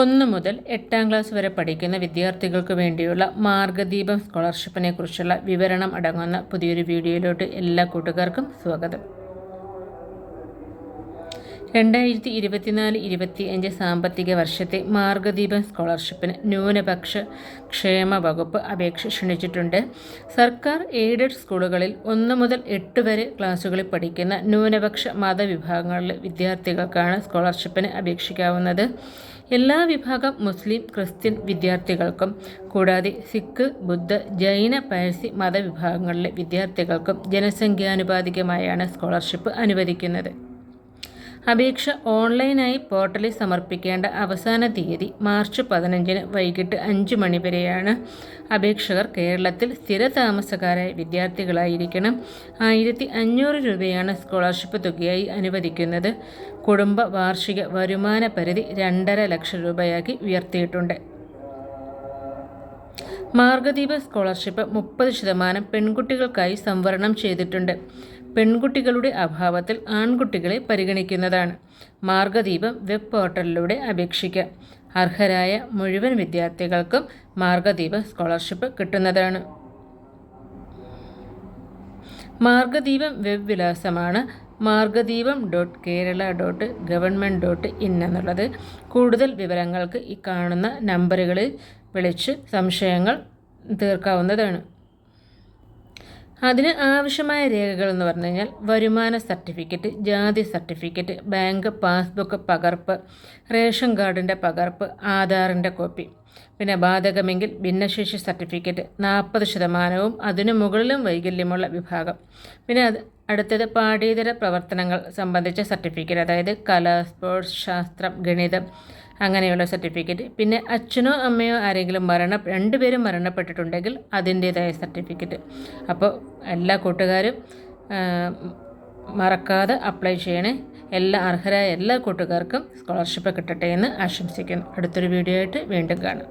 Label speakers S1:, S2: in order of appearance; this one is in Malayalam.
S1: ഒന്ന് മുതൽ എട്ടാം ക്ലാസ് വരെ പഠിക്കുന്ന വിദ്യാർത്ഥികൾക്ക് വേണ്ടിയുള്ള മാർഗദീപം സ്കോളർഷിപ്പിനെ കുറിച്ചുള്ള വിവരണം അടങ്ങുന്ന പുതിയൊരു വീഡിയോയിലോട്ട് എല്ലാ കൂട്ടുകാർക്കും സ്വാഗതം. രണ്ടായിരത്തി ഇരുപത്തിനാല് ഇരുപത്തി അഞ്ച് സാമ്പത്തിക വർഷത്തെ മാർഗദീപം സ്കോളർഷിപ്പിന് ന്യൂനപക്ഷ ക്ഷേമ വകുപ്പ് അപേക്ഷ ക്ഷണിച്ചിട്ടുണ്ട്. സർക്കാർ എയ്ഡഡ് സ്കൂളുകളിൽ ഒന്ന് മുതൽ എട്ട് വരെ ക്ലാസ്സുകളിൽ പഠിക്കുന്ന ന്യൂനപക്ഷ മതവിഭാഗങ്ങളിലെ വിദ്യാർത്ഥികൾക്കാണ് സ്കോളർഷിപ്പിന് അപേക്ഷിക്കാവുന്നത്. എല്ലാ വിഭാഗം മുസ്ലിം ക്രിസ്ത്യൻ വിദ്യാർത്ഥികൾക്കും കൂടാതെ സിഖ് ബുദ്ധ ജൈന പാഴ്സി മതവിഭാഗങ്ങളിലെ വിദ്യാർത്ഥികൾക്കും ജനസംഖ്യാനുപാതികമായാണ് സ്കോളർഷിപ്പ് അനുവദിക്കുന്നത്. അപേക്ഷ ഓൺലൈനായി പോർട്ടലിൽ സമർപ്പിക്കേണ്ട അവസാന തീയതി മാർച്ച് പതിനഞ്ചിന് വൈകിട്ട് അഞ്ച് മണി വരെയാണ്. അപേക്ഷകർ കേരളത്തിൽ സ്ഥിരതാമസക്കാരായ വിദ്യാർത്ഥികളായിരിക്കണം. ആയിരത്തി അഞ്ഞൂറ് രൂപയാണ് സ്കോളർഷിപ്പ് തുകയായി അനുവദിക്കുന്നത്. കുടുംബ വാർഷിക വരുമാന പരിധി രണ്ടര ലക്ഷം രൂപയാക്കി ഉയർത്തിയിട്ടുണ്ട്. മാർഗദീപ സ്കോളർഷിപ്പ് മുപ്പത് ശതമാനം പെൺകുട്ടികൾക്കായി സംവരണം ചെയ്തിട്ടുണ്ട്. പെൺകുട്ടികളുടെ അഭാവത്തിൽ ആൺകുട്ടികളെ പരിഗണിക്കുന്നതാണ്. മാർഗദീപം വെബ് പോർട്ടലിലൂടെ അപേക്ഷിക്കാം. അർഹരായ മുഴുവൻ വിദ്യാർത്ഥികൾക്കും മാർഗദീപ സ്കോളർഷിപ്പ് കിട്ടുന്നതാണ്. Margadeepam web വിലാസമാണ് Margadeepam dot Kerala dot government dot in എന്നുള്ളത്. കൂടുതൽ വിവരങ്ങൾക്ക് ഈ കാണുന്ന നമ്പറുകളിൽ വിളിച്ച് സംശയങ്ങൾ തീർക്കാവുന്നതാണ്. അതിന് ആവശ്യമായ രേഖകൾ എന്ന് പറഞ്ഞു കഴിഞ്ഞാൽ വരുമാന സർട്ടിഫിക്കറ്റ് ജാതി സർട്ടിഫിക്കറ്റ് ബാങ്ക് പാസ്ബുക്ക് പകർപ്പ് റേഷൻ കാർഡിന്റെ പകർപ്പ് ആധാറിന്റെ കോപ്പി. പിന്നെ ബാധകമെങ്കിൽ ഭിന്നശേഷി സർട്ടിഫിക്കറ്റ് നാൽപ്പത് ശതമാനവും അതിനു മുകളിലും വൈകല്യമുള്ള വിഭാഗം. പിന്നെ അത് അടുത്തത് പാഠ്യേതര പ്രവർത്തനങ്ങൾ സംബന്ധിച്ച സർട്ടിഫിക്കറ്റ് അതായത് കല സ്പോർട്സ് ശാസ്ത്രം ഗണിതം അങ്ങനെയുള്ള സർട്ടിഫിക്കറ്റ്. പിന്നെ അച്ഛനോ അമ്മയോ ആരെങ്കിലും മരണ രണ്ടുപേരും മരണപ്പെട്ടിട്ടുണ്ടെങ്കിൽ അതിന്റേതായ സർട്ടിഫിക്കറ്റ്. അപ്പോൾ എല്ലാ കൂട്ടുകാരും മറക്കാതെ അപ്ലൈ ചെയ്യണേ. എല്ലാ അർഹരായ എല്ലാ കൂട്ടുകാർക്കും സ്കോളർഷിപ്പ് കിട്ടട്ടെ എന്ന് ആശംസിക്കുന്നു. അടുത്തൊരു വീഡിയോ ആയിട്ട് വീണ്ടും കാണാം.